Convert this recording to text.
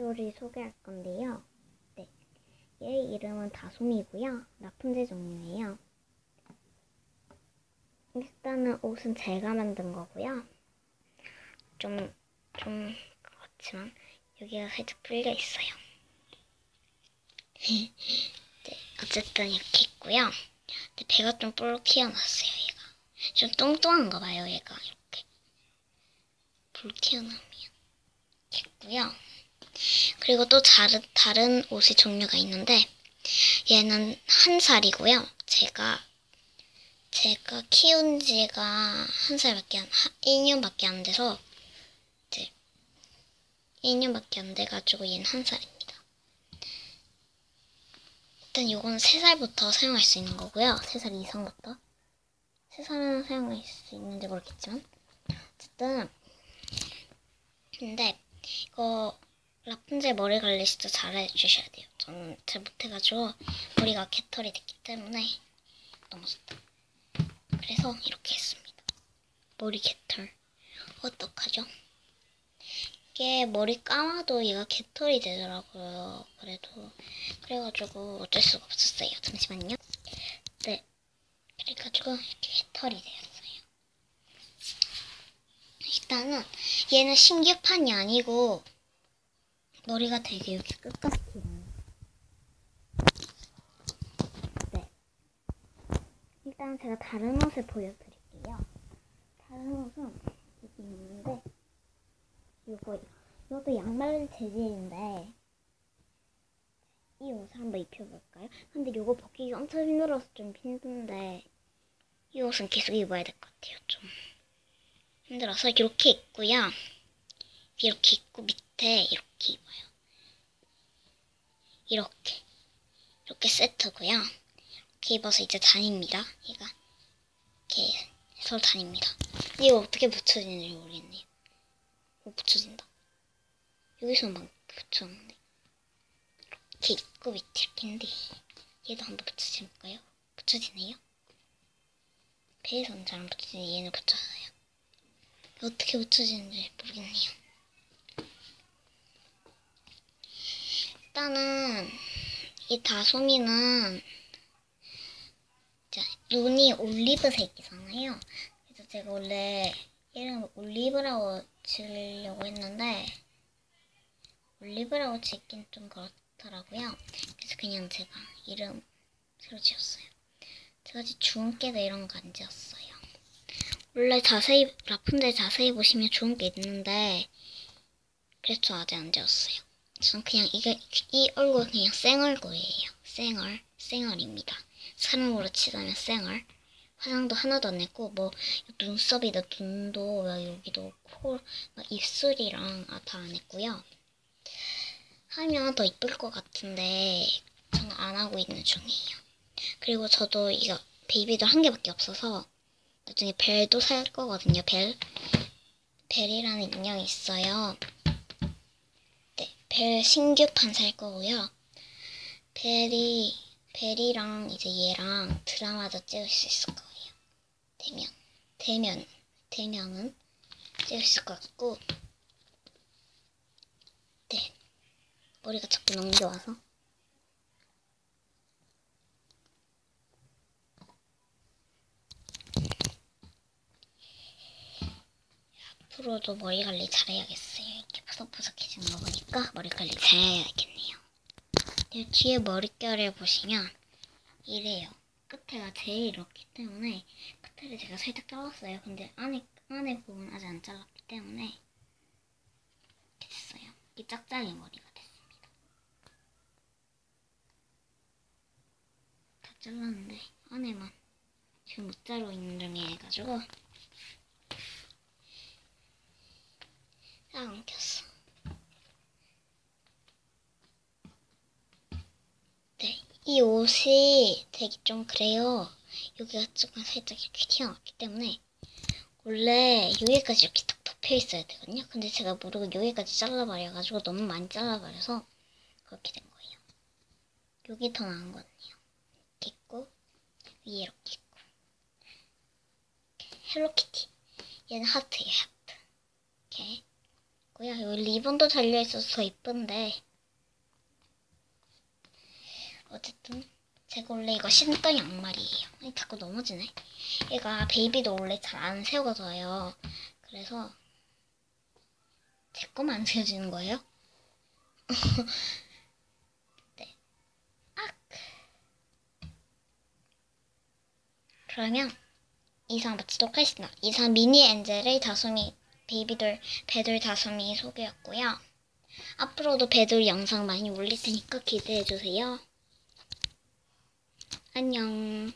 아이돌을 소개할 건데요. 네. 얘 이름은 다솜이고요. 라푼젤 종류예요. 일단은 옷은 제가 만든 거고요. 좀, 좀 그렇지만 여기가 살짝 풀려 있어요. 네, 어쨌든 이렇게 있고요. 근데 배가 좀 볼록 튀어나왔어요, 얘가. 좀 뚱뚱한가 봐요, 얘가. 이렇게. 볼록 튀어나오면. 있고요. 그리고 또 다른, 다른 옷의 종류가 있는데, 얘는 한 살이고요. 제가, 제가 키운 지가 한 살밖에 안, 1년밖에 안 돼서, 이제, 1년밖에 안 돼가지고 얘는 한 살입니다. 일단 요거는 3살부터 사용할 수 있는 거고요. 3살 이상부터. 3살은 사용할 수 있는지 모르겠지만. 어쨌든. 근데, 이거, 라푼젤 머리 관리 진짜 잘 해주셔야 돼요. 저는 잘 못해가지고, 머리가 개털이 됐기 때문에, 너무 좋다. 그래서 이렇게 했습니다. 머리 개털. 어떡하죠? 이게 머리 감아도 얘가 개털이 되더라고요. 그래도 그래가지고 어쩔 수가 없었어요. 잠시만요. 네. 그래가지고 이렇게 개털이 되었어요. 일단은 얘는 신규판이 아니고 머리가 되게 이렇게 끝까지 길어요. 네. 일단 제가 다른 옷을 보여드릴게요. 다른 옷은 여기 있는데 이거 이것도 양말 재질인데 이 옷을 한번 입혀볼까요? 근데 이거 벗기기 엄청 힘들어서 좀 힘든데 이 옷은 계속 입어야 될 것 같아요. 좀 힘들어서 이렇게 입고요. 이렇게 입고 밑 에 이렇게 입어요. 이렇게 이렇게 세트고요. 이렇게 입어서 이제 다닙니다. 얘가 이렇게 해서 다닙니다. 이거 어떻게 붙여지는지 모르겠네요. 못 붙여진다. 여기서만 붙였는데. 이렇게 있고 밑에 이렇게 있는데 얘도 한번 붙여줄까요? 붙여지네요. 배에서는 잘 안 붙여지는데 얘는 붙여져요. 어떻게 붙여지는지 모르겠네요. 일단은 이 다솜이는 자 눈이 올리브색이잖아요. 그래서 제가 원래 이름 올리브라고 지으려고 했는데 올리브라고 짓긴 좀 그렇더라고요. 그래서 그냥 제가 이름 새로 지었어요. 제가 아직 주은깨도 이런 거 안 지었어요. 원래 자세히 라푼젤 자세히 보시면 좋은 게 있는데 그래서 아직 안 지었어요. 저는 그냥 이게 이 얼굴 그냥 생얼굴이에요. 생얼 생얼입니다. 사람으로 치자면 생얼. 화장도 하나도 안 했고 뭐 눈썹이나 눈도 여기도 코, 입술이랑 아, 다 안 했고요. 하면 더 이쁠 것 같은데 저는 안 하고 있는 중이에요. 그리고 저도 이거 베이비도 한 개밖에 없어서 나중에 벨도 살 거거든요. 벨. 벨이라는 인형이 있어요. 네, 벨 신규 판 살 거고요. 벨이 벨이랑 이제 얘랑 드라마도 찍을 수 있을 거예요. 대면, 대면, 대면은 찍을 수 있을 것 같고, 네, 머리가 자꾸 넘겨와서. 앞으로도 머리 관리 잘해야겠어요. 이렇게 푸석푸석 해지는 거 보니까 머리 관리 잘해야겠네요. 이 뒤에 머릿결을 보시면 이래요. 끝에가 제일 이렇기 때문에 끝에를 제가 살짝 잘랐어요. 근데 안에 안에 부분 아직 안 잘랐기 때문에 이렇게 됐어요. 이 짝짝이 머리가 됐습니다. 다 잘랐는데 안에만 지금 못 자르고 있는 중이어 가지고 안 꼈어. 네, 이 옷이 되게 좀 그래요. 여기가 조금 살짝 이렇게 튀어나왔기 때문에 원래 여기까지 이렇게 딱 덮여 있어야 되거든요. 근데 제가 모르고 여기까지 잘라버려가지고 너무 많이 잘라버려서 그렇게 된 거예요. 여기 더 나은 것 같네요. 이렇게 있고 위에 이렇게 있고 헬로키티 얘는 하트예요. 하트. 이렇게 있고요. 여기 리본도 달려 있어서 더 이쁜데 어쨌든 제가 원래 이거 신던 양말이에요. 아니 자꾸 넘어지네. 얘가 베이비도 원래 잘 안 세워져요. 그래서 제 거만 안 세워지는 거예요? 네. 악. 그러면 이상 마치도록 하겠습니다. 이상 미니 엔젤의 다솜이 베이비돌 배돌 다솜이 소개였고요. 앞으로도 배돌 영상 많이 올릴 테니까 기대해 주세요. 안녕.